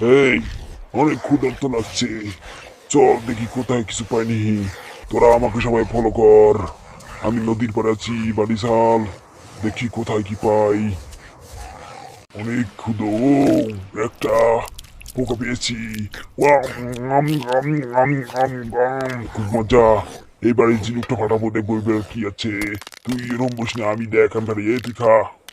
এই, অনেক ক্ষুধার্ত লাগছে। চল দেখি কোথায় কিছু পাইনি। তোরা আমাকে সবাই ফলো কর। আমি নদীর পাড়ে আছি বাড়িশাল দেখি কোথায় কি পাই। অনেক ক্ষুদো একটা পোকা পেয়েছি। খুব মজা। এই বাড়ির ঝিনুকটা ফাটাবো দেখব কি আছে। তুই এরম বস আমি দেখ, আমি তুই খা।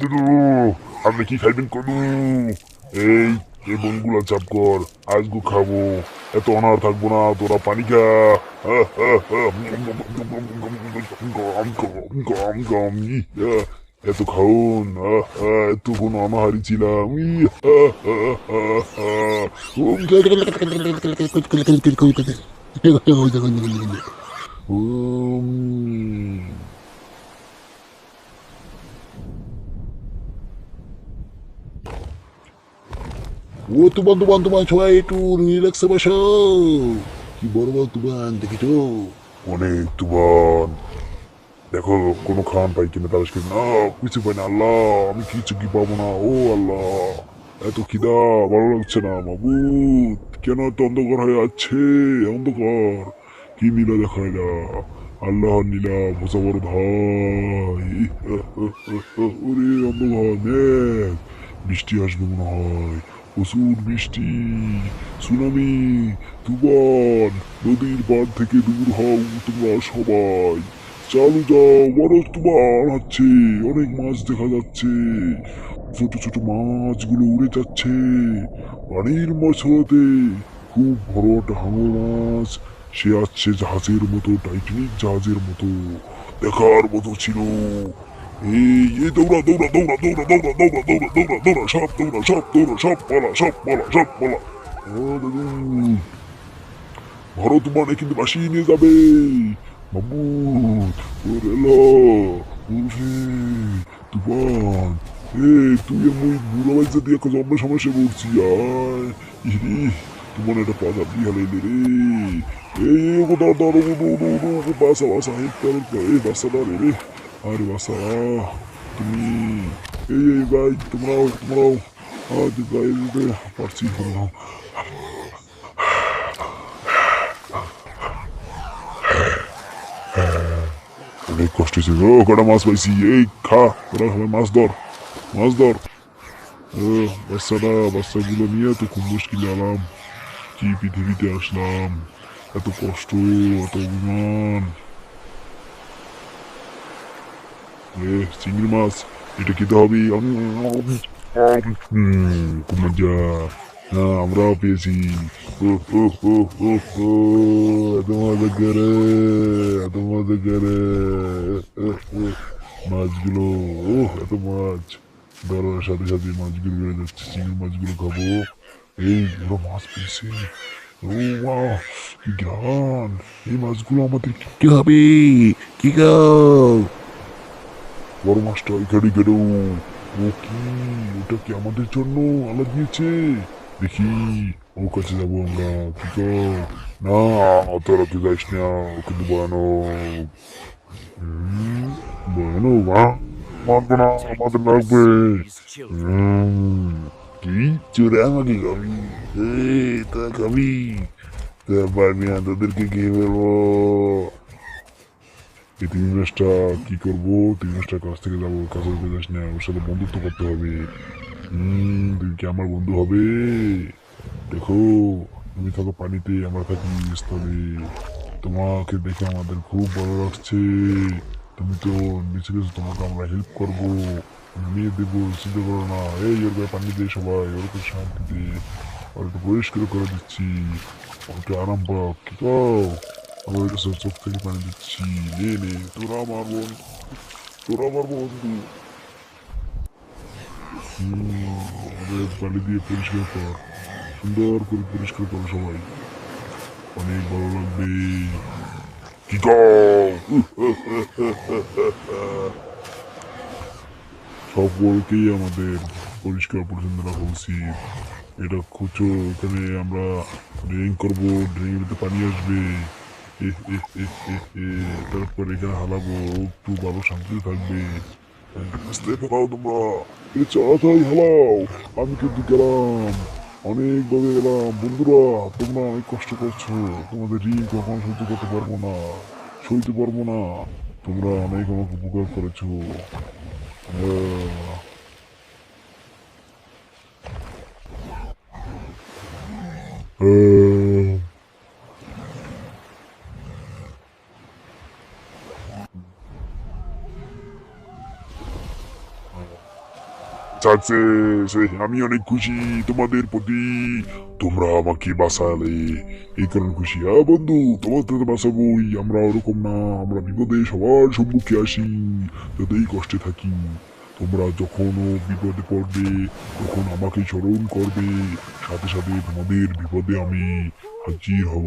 দুদু আপনি কি খাইবেন কদু এই এই বনগুলো চাপ কর আজগু খাব এত অনার থাকব না তোরা পানি খা এত খাউন এত কোনো অনাহারি ছিলাম ই, ও তুমান তুমান তুমান, সবাই একটু রিল্যাক্সে বসো। কি বড় বড় তুমান, দেখেছ? অনেক তুমান। দেখো, কোনো খান পাই কিনা, তারা কি না, কিছু পাই না, আল্লাহ, আমি কিছু কি পাবো না, ও আল্লাহ। এত খিদা, ভালো লাগছে না, মাবুদ। কেন এত অন্ধকার হয়ে আছে অন্ধকার। কি নীলা দেখায় না আল্লাহ নীলা বোঝা বড় ভাই। ওরে অন্ধকার, দেখ। বৃষ্টি আসবে মনে হয়। প্রচুর বৃষ্টি সুনামি, তুফান, নদীর পাড় থেকে দূর হও তোমরা সবাই। চালু যাও বড় তুফান হচ্ছে অনেক মাছ দেখা যাচ্ছে। ছোট ছোট মাছগুলো উড়ে যাচ্ছে পানির মশলাতে খুব বড় একটা মাছ সে আসছে জাহাজের মতো টাইটানিক জাহাজের মতো দেখার মতো ছিল এই দৌড়া দৌড়া দৌড়া দৌড়া দৌড়া দৌড়া দৌড়া দৌড়া দৌড়া সব দৌড়া সব দৌড়া সব পালা সব পালা সব পালা ভরত মানে কিন্তু বাসিয়ে নিয়ে যাবে বাবু ওর এলো তুফান এ তুই মুই বুড়ো বাইজা দিয়ে একটা জম্মা সমস্যা পড়ছি আয়। ইরি তোমার একটা পাজা দিয়ে হালাইলে রে। এই বাসা বাসা হেল্প কর এই বাসা দাঁড়ে রে আরে বাসা, তুমি, এই এই, ভাই, তোমরাও তোমরাও, আজ ভাই পারছি তোমরাও অনেক কষ্ট হয়েছে ও কটা মাছ পাইছি। এই, খা সবাই মাছ ধর। মাছ ধর ও বাচ্চাটা বাচ্চাগুলো নিয়ে তো খুব মুশকিল আলাম। কি পৃথিবীতে আসলাম? এত কষ্ট, এত অভিমান। চিংড়ি মাছ, এটা খেতে হবে। হ্যাঁ আমরাও পেয়েছি। এত মজা করে, এত মজা করে। মাছগুলো, ও, এত মাছ। ধরার সাথে সাথে মাছগুলো বেড়ে যাচ্ছে, চিংড়ি মাছগুলো খাব। এই বড় মাছ পেয়েছে। ও কি গ্রান এই মাছগুলো আমাদের কি হবে কি গাও বড় মাছটা এখানে গেল ও কি? ওটা কি আমাদের জন্য আলাদা দিয়েছে? দেখি ও কাছে যাব আমরা। কি না তোরা তুই যাইস না, ওকে বয়ানো বয়ানো মা এই তিন মাসটা কি করব তিন মাসটার কাছ থেকে যাব কাছে যাস না ওর সাথে বন্ধুত্ব করতে হবে তুমি কি আমার বন্ধু হবে দেখো তুমি থাকো পানিতে আমরা থাকি স্থলে তোমাকে দেখে আমাদের খুব ভালো লাগছে তুমি তো নিচে গেছো তোমাকে আমরা হেল্প করব। নিয়ে দেবো, চিন্তা করো না। এই, ওর গায়ে পানি দিয়ে সবাই ওরকে শান্তি দিয়ে একটু পরিষ্কার করে দিচ্ছি। ওকে আরাম পাক, কি আমার কাছে চোখ থেকে পানি দিচ্ছি। নে নে, তোরা আমার বোন। তোরা আমার বন্ধু পানি দিয়ে পরিষ্কার কর। সুন্দর করে পরিষ্কার করো সবাই। অনেক ভালো লাগবে। কি কও সকলকেই আমাদের পরিষ্কার পরিচ্ছন্ন রাখা উচিত এটা খুঁজো, এখানে আমরা ড্রিঙ্ক করব ড্রিঙ্কের ভিতরে পানি আসবে। তারপর এখানে হালাবো, একটু ভালো শান্তিতে থাকবে। আস্তে ফেলাও তোমরা। এ তাড়াতাড়ি হালাও। আমি কিন্তু গেলাম। অনেকভাবে এলাম। বন্ধুরা, তোমরা অনেক কষ্ট করছ। তোমাদের ঋণ কখন সহ্য করতে পারব না। সইতে পারব না। তোমরা অনেক আমাকে উপকার করেছ। সাকসেস আমি অনেক খুশি তোমাদের প্রতি তোমরা আমাকে বাঁচালে এই কারণে খুশি হ্যাঁ বন্ধু তোমার তো বাঁচাবোই আমরা ওরকম না আমরা বিপদে সবার সম্মুখে আসি যতই কষ্টে থাকি তোমরা যখনও বিপদে পড়বে তখন আমাকে স্মরণ করবে সাথে সাথে তোমাদের বিপদে আমি হাজির হব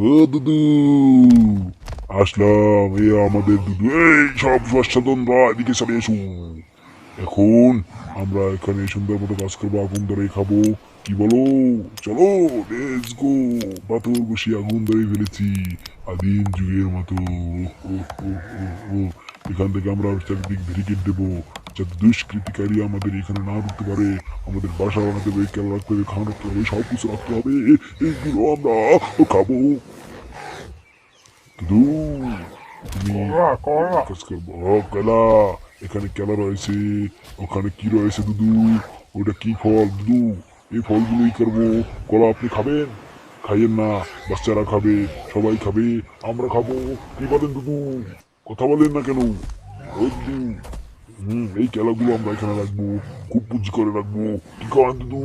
ও দুদু আসলাম, এ আমাদের দুদু এই সব স্বাচ্ছাদনরা এদিকে চলে এসো। এখন আমরা এখানে সুন্দর মতো কাজ করব, আগুন ধরে খাব। কি বলো? চলো লেটস গো পাথর বসে আগুন ধরে ফেলেছি, আদিম যুগের মতো। এখান থেকে আমরা চারিদিক ব্যারিকেড দেবো। যাতে দুষ্কৃতিকারী আমাদের এখানে না ঢুকতে পারে, আমাদের বাসা বানাতে হবে রাখতে হবে খাওয়া রাখতে হবে সব কিছু রাখতে হবে। এইগুলো আমরা খাব। দুদু এখানে কেলা রয়েছে? ওখানে কি রয়েছে, দুদু? ওটা কি ফল, দুদু? এই ফলগুলোই করব। কলা আপনি খাবেন? খাইয়েন না, বাচ্চারা খাবে, সবাই খাবে, আমরা খাব। কি বলেন, দুদু? কথা বলেন না কেন? দুদু। হুম, এই কেলাগুলো আমরা এখানে রাখব, খুব পুঁজি করে রাখব। কি করেন দুদু?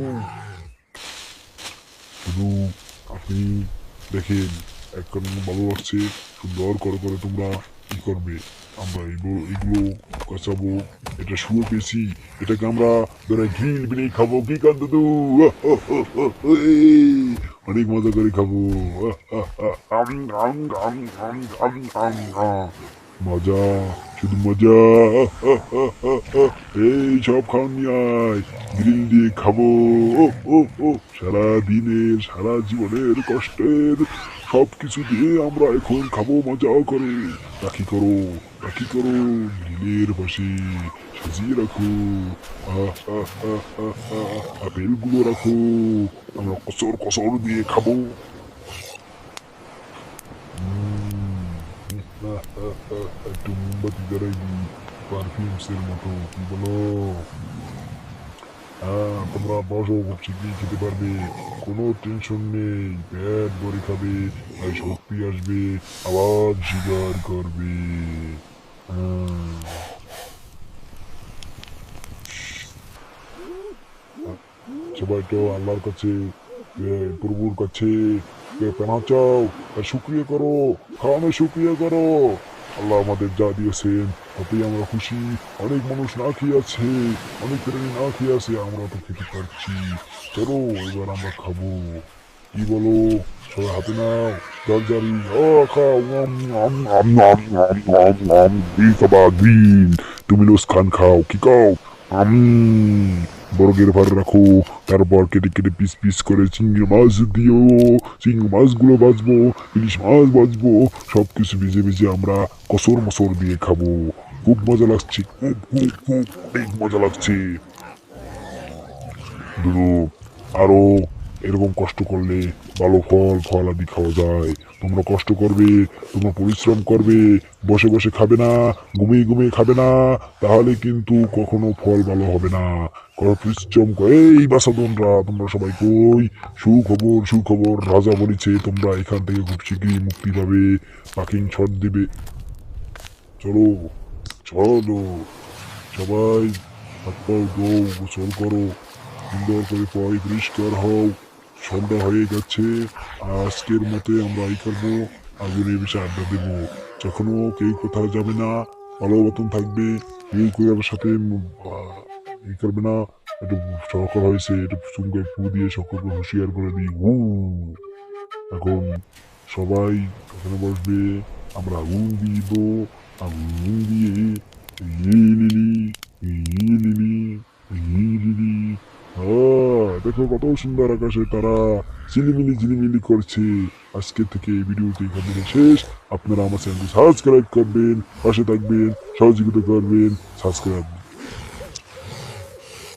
শুধু আপনি দেখেন এখন ভালো লাগছে, সুন্দর করে করে তোমরা কি করবে। আমরা এগুলো এগুলো কাঁচাবো এটা শুয়ে পেয়েছি, এটাকে আমরা ধরে ঘিল বিনে খাব। কি কান দাদু অনেক মজা করে খাব। মজা, শুধু মজা। এই সব খাওয়ান আয় গ্রিল দিয়ে খাব। সারা দিনের সারা জীবনের কষ্টের সব কিছু দিয়ে আমরা এখন খাব, মজা করে। রাখি করো রাখি করো গ্রিলের পাশে সাজিয়ে রাখো। আপেলগুলো রাখো। আমরা কসর কসর দিয়ে খাব। একটু মোমবাতি জ্বালাই দিই পারফিউমসের মতো, কি বলো? হ্যাঁ তোমরা বসো খুব শীঘ্রই খেতে পারবে। কোনো টেনশন নেই পেট ভরে খাবে আর শক্তি আসবে, আবার শিকার করবে। সবাই তো আল্লাহর কাছে প্রভুর কাছে পেনা চাও শুক্রিয়া করো খাওয়ানো শুক্রিয়া করো। আল্লাহ আমাদের যা দিয়েছেন তাতেই আমরা খুশি অনেক মানুষ না খেয়ে আছে অনেক প্রাণী না খেয়ে আছে আমরা তো খেতে পারছি চলো এবার আমরা খাব কি বলো সবাই হাতে নাও জলজারি ও খাও তুমি লোস খান খাও কি খাও আম বর্গের ভার রাখো, তারপর কেটে কেটে পিস পিস করে চিংড়ি মাছ দিও। চিংড়ি মাছগুলো বাঁচবো, ইলিশ মাছ বাঁচবো সব কিছু ভিজে ভিজে আমরা কসর মসর দিয়ে খাব। খুব মজা লাগছে, খুব খুব খুব অনেক মজা লাগছে। দুদু আরও এরকম কষ্ট করলে ভালো ফল ফল আদি খাওয়া যায়। তোমরা কষ্ট করবে, তোমরা পরিশ্রম করবে, বসে বসে খাবে না, ঘুমিয়ে ঘুমিয়ে খাবে না, তাহলে কিন্তু কখনো ফল ভালো হবে না। পরিশ্রম করে। এই বাসাদনরা তোমরা সবাই কই? সুখবর সুখবর, রাজা বলেছে তোমরা এখান থেকে খুব শীঘ্রই মুক্তি পাবে। পাকিং ছট দিবে। চলো চলো। সবাই হাত পাও গোসল করো। সুন্দর করে পয় পরিষ্কার হও। সন্ধ্যা হয়ে গেছে, আজকের মতে আমরা এই করব। আগুনের বিষয়ে আড্ডা দেবো। যখনও কেউ কোথাও যাবে না, ভালো মতন থাকবে, কেউ কেউ আমার সাথে ই করবে না। একটু সরকার হয়েছে, একটু চুমকে ফু দিয়ে সকলকে হুঁশিয়ার করে দিই। হু এখন সবাই ওখানে বসবে। আমরা আগুন দিব, আগুন দিয়ে দেখো কত সুন্দর আকাশে তারা ঝিলিমিলি ঝিলিমিলি করছে। আজকে থেকে এই ভিডিওটি এখানে শেষ। আপনারা আমার চ্যানেলটি সাবস্ক্রাইব করবেন, পাশে থাকবেন, সহযোগিতা করবেন সাবস্ক্রাইব